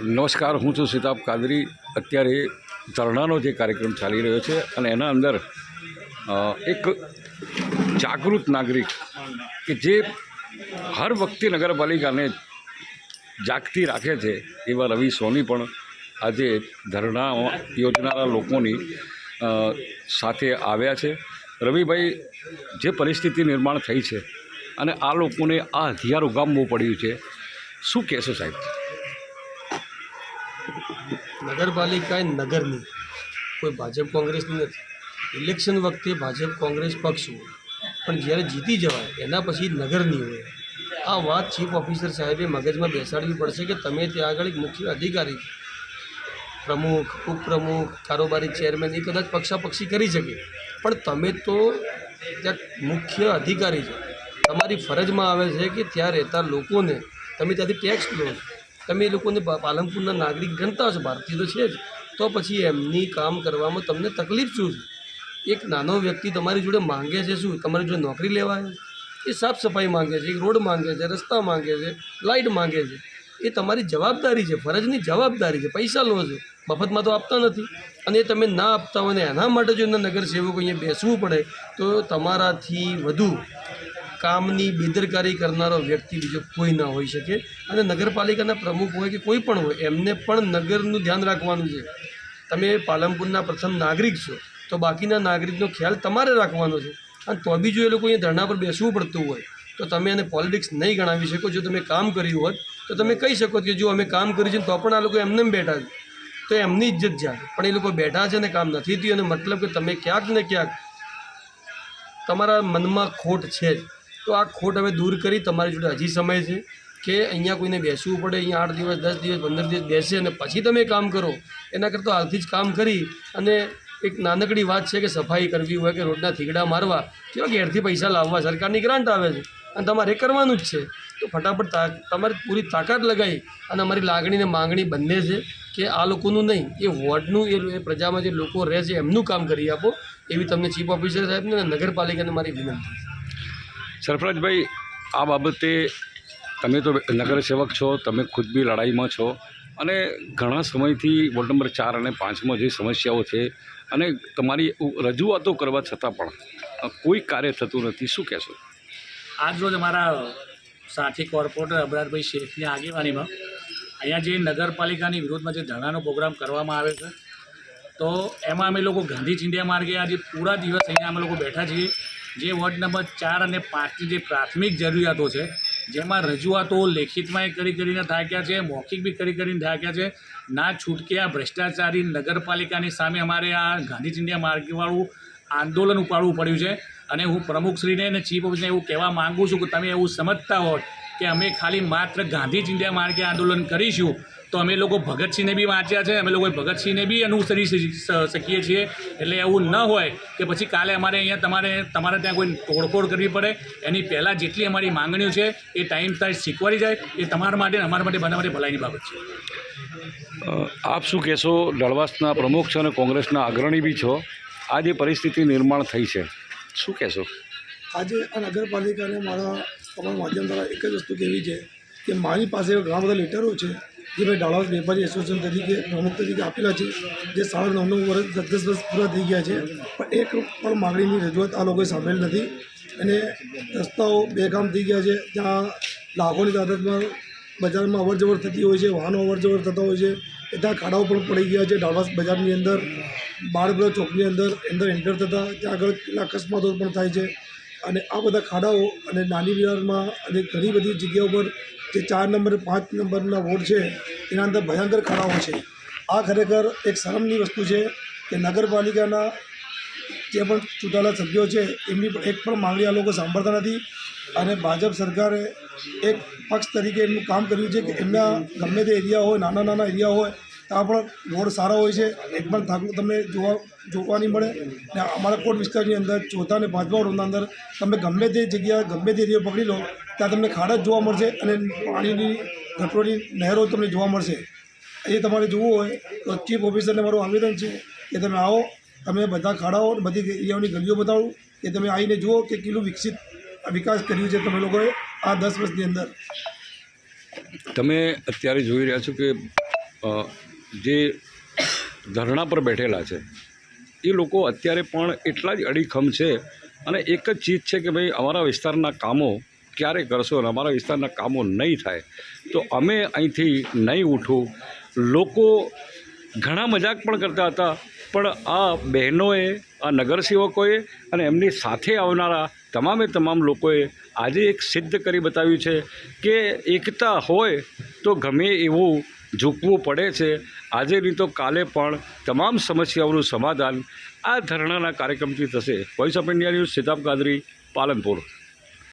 નમસ્કાર, હું છું સિતાબ કાદરી. અત્યારે ધરણાનો જે કાર્યક્રમ ચાલી રહ્યો છે અને એના અંદર એક જાગૃત નાગરિક કે જે હર વખતે નગરપાલિકાને જાગતી રાખે છે, એવા રવિ સોની પણ આજે ધરણા યોજનારા લોકોની સાથે આવ્યા છે. રવિભાઈ, જે પરિસ્થિતિ નિર્માણ થઈ છે અને આ લોકોને આ હથિયાર ઉગામવું પડ્યું છે, શું કહેશો સાહેબ? નગરપાલિકા એ નગરની, કોઈ ભાજપ કોંગ્રેસની નથી. ઇલેક્શન વખતે ભાજપ કોંગ્રેસ પક્ષ હોય, પણ જ્યારે જીતી જવાય, એના પછી નગરની હોય. આ વાત ચીફ ઓફિસર સાહેબે મગજમાં બેસાડવી પડશે કે તમે ત્યાં આગળ એક મુખ્ય અધિકારી, પ્રમુખ, ઉપપ્રમુખ, કારોબારી ચેરમેન એ કદાચ પક્ષાપક્ષી કરી શકે. પણ તમે તો ત્યાં મુખ્ય અધિકારી છો. તમારી ફરજમાં આવે છે કે ત્યાં રહેતા લોકોને તમે ત્યાંથી ટેક્સ લો છો. તમે એ લોકોને પાલનપુરના નાગરિક ગણતા છો ભારતીય તો છે જ. તો પછી એમની કામ કરવામાં તમને તકલીફ શું છે? એક નાનો વ્યક્તિ તમારી જોડે માંગે છે શું? તમારી જોડે નોકરી લેવા આવ્યો છે? એ સાફ સફાઈ માંગે છે એક રોડ માંગે છે, રસ્તા માંગે છે, લાઇટ માંગે છે. એ તમારી જવાબદારી છે, ફરજની જવાબદારી છે, પૈસા લો છો. મફતમાં તો આપતા નથી. અને એ તમે ના આપતા હોય ને, એના માટે જો એમના નગરસેવકો અહીંયા બેસવું પડે, તો તમારાથી વધુ કામની બેદરકારી કરનારો વ્યક્તિ બીજો કોઈ ના હોઈ શકે. અને નગરપાલિકાના પ્રમુખ હોય કે કોઈ પણ હોય, એમને પણ નગરનું ધ્યાન રાખવાનું છે. તમે પાલનપુરના પ્રથમ નાગરિક છો, તો બાકીના નાગરિકનો ખ્યાલ તમારે રાખવાનો છે. અને તો બી જો એ લોકો અહીંયા ધરણા પર બેસવું પડતું હોય, તો તમે એને પોલિટિક્સ નહીં ગણાવી શકો. જો તમે કામ કર્યું હોત, તો તમે કહી શકો કે જો અમે કામ કર્યું છે તો પણ આ લોકો એમને બેઠા છે. તો એમની ઇજ્જત જાય પણ એ લોકો બેઠા છે ને કામ નથી થયું અને મતલબ કે તમે ક્યાંક ને ક્યાંક તમારા મનમાં ખોટ છે જ. તો આ ખોટ હવે દૂર કરી તમારી જોડે હજી સમય છે કે અહીંયા કોઈને બેસવું પડે, અહીંયા આઠ દિવસ, દસ દિવસ, પંદર દિવસ બેસે અને પછી તમે કામ કરો. એના કરતાં હાલથી જ કામ કરી અને એક નાનકડી વાત છે કે સફાઈ કરવી હોય કે રોડના થીગડા મારવા, કેવા ઘેરથી પૈસા લાવવા, સરકારની ગ્રાન્ટ આવે છે. અને તમારે કરવાનું જ છે. તો ફટાફટ તમારી પૂરી તાકાત લગાવી અને અમારી લાગણી ને માંગણી બંને છે કે આ લોકોનું નહીં, એ વોર્ડનું એ પ્રજામાં જે લોકો રહે છે એમનું કામ કરી આપો. એવી તમને ચીફ ઓફિસર સાહેબને અને નગરપાલિકાને મારી વિનંતી છે. સરફરાજભાઈ, આ બાબતે તમે તો નગરસેવક છો, તમે ખુદ બી લડાઈમાં છો અને ઘણા સમયથી વોર્ડ નંબર ચાર અને પાંચમાં જે સમસ્યાઓ છે અને તમારી રજૂઆતો કરવા છતાં પણ કોઈ કાર્ય થતું નથી. શું કહેશો? આજ રોજ અમારા સાથી કોર્પોરેટર અબરાજભાઈ શેખની આગેવાનીમાં અહીંયા જે નગરપાલિકાની વિરોધમાં જે ધરણાનો પ્રોગ્રામ કરવામાં આવે છે, તો એમાં અમે લોકો ગાંધી ચિંધ્યા માર્ગે આજે પૂરા દિવસ અહીંયા અમે લોકો બેઠા છીએ. જે વોર્ડ નંબર ચાર અને પાંચની જે પ્રાથમિક જરૂરિયાતો છે, જેમાં રજૂઆતો લેખિતમાં કરી કરીને થાક્યા છે, મૌખિક બી કરી કરીને થાક્યા છે, ના છૂટકે આ ભ્રષ્ટાચારી નગરપાલિકાની સામે અમારે આ ગાંધી ચિંધ્યા માર્ગવાળું આંદોલન ઉપાડવું પડ્યું છે. અને હું પ્રમુખશ્રીને અને ચીફ ઓફિસને એવું કહેવા માગું છું કે તમે એવું સમજતા હોત કે અમે ખાલી માત્ર ગાંધી ચિંધ્યા માર્ગે આંદોલન કરીશું તો અમે લોકો ભગતસિંહને બી વાંચ્યા છે. અમે લોકો ભગતસિંહને બી અનુસરી શકીએ છીએ. એટલે એવું ન હોય કે પછી કાલે અમારે અહીંયા તમારે તમારે ત્યાં કોઈ તોડફોડ કરવી પડે. એની પહેલાં જેટલી અમારી માંગણીઓ છે એ ટાઈમ તાઈ શીખવાડી જાય. એ તમારા માટે અમારા માટે બધા માટે ભલાઈની બાબત છે. આપ શું કહેશો? લડવાસના પ્રમુખ છો અને કોંગ્રેસના અગ્રણી બી છો. આ જે પરિસ્થિતિ નિર્માણ થઈ છે. શું કહેશો? આજે આ નગરપાલિકાને મારા તમારા માધ્યમ દ્વારા એક જ વસ્તુ કહેવી છે કે મારી પાસે ઘણા બધા લેટરો છે. જે મેં ડાળાસ વેપારી એસોસિએશન તરીકે પ્રમુખ તરીકે આપેલા છે, જે સાડા નવ નવ વર્ષ, દસ દસ વર્ષ પૂરા થઈ ગયા છે, પણ એક પણ માગણીની રજૂઆત આ લોકોએ સાંભળેલ નથી. અને રસ્તાઓ બેકામ થઈ ગયા છે ત્યાં લાખોની તાદાદમાં બજારમાં અવર જવર થતી હોય છે, વાહનો અવર જવર થતા હોય છે, બધા ખાડાઓ પણ પડી ગયા છે ડાળવાસ બજારની અંદર બાળબ્રહ ચોકની અંદર અંદર એન્ટર થતાં, ત્યાં આગળ કેટલા અકસ્માતો પણ થાય છે. અને આ બધા ખાડાઓ અને નાની વિરારમાં અને ઘણી બધી જગ્યાઓ પર જે ચાર નંબર, પાંચ નંબરના વોર્ડ છે, એના અંદર ભયંકર ખાડાઓ છે. આ ખરેખર એક શરમની વસ્તુ છે કે નગરપાલિકાના જે પણ ચૂંટાયેલા સભ્યો છે, એમની એક પણ માંગણી આ લોકો સાંભળતા નથી. અને ભાજપ સરકારે એક પક્ષ તરીકે એમનું કામ કર્યું છે કે એમના ગમે તે એરિયા હોય નાના નાના એરિયા હોય ત્યાં પણ રોડ સારા હોય છે. એક પણ થાકલું તમને જોવા જોવા નહીં મળે. ને અમારા કોટ વિસ્તારની અંદર ચોથા અને પાંચમા રોડના અંદર તમે ગમે તે જગ્યા ગમે તે એરિયા પકડી લો, ત્યાં તમને ખાડા જ જોવા મળશે અને પાણીની ગટરોની નહેરો તમને જોવા મળશે. એ તમારે જોવું હોય તો ચીફ ઓફિસરને મારું આવેદન છે કે તમે આવો, તમે બધા ખાડાઓ બધી એરિયાઓની ગલીઓ બતાવું, કે તમે આવીને જુઓ કે કેટલું વિકસિત વિકાસ કર્યું છે તમે લોકોએ આ દસ વર્ષની અંદર. તમે અત્યારે જોઈ રહ્યા છો કે જે ધરણા પર બેઠેલા છે, એ લોકો અત્યારે પણ એટલા જ અડીખમ છે અને એક જ ચીજ છે કે ભાઈ અમારા વિસ્તારના કામો ક્યારે કરશો અને અમારા વિસ્તારના કામો નહીં થાય. તો અમે અહીંથી નહીં ઉઠું. લોકો ઘણા મજાક પણ કરતા હતા, પણ આ બહેનોએ, આ નગરસેવકોએ અને એમની સાથે આવનારા તમામે તમામ લોકોએ આજે એક સિદ્ધ કરી બતાવ્યું છે કે એકતા હોય તો ગમે એવું ઝૂકવું પડે છે. આજે નહીં તો કાલે પણ તમામ સમસ્યાઓનું સમાધાન આ ધરણાના કાર્યક્રમથી થશે. Voice of India news Sitab Kadri Palanpur.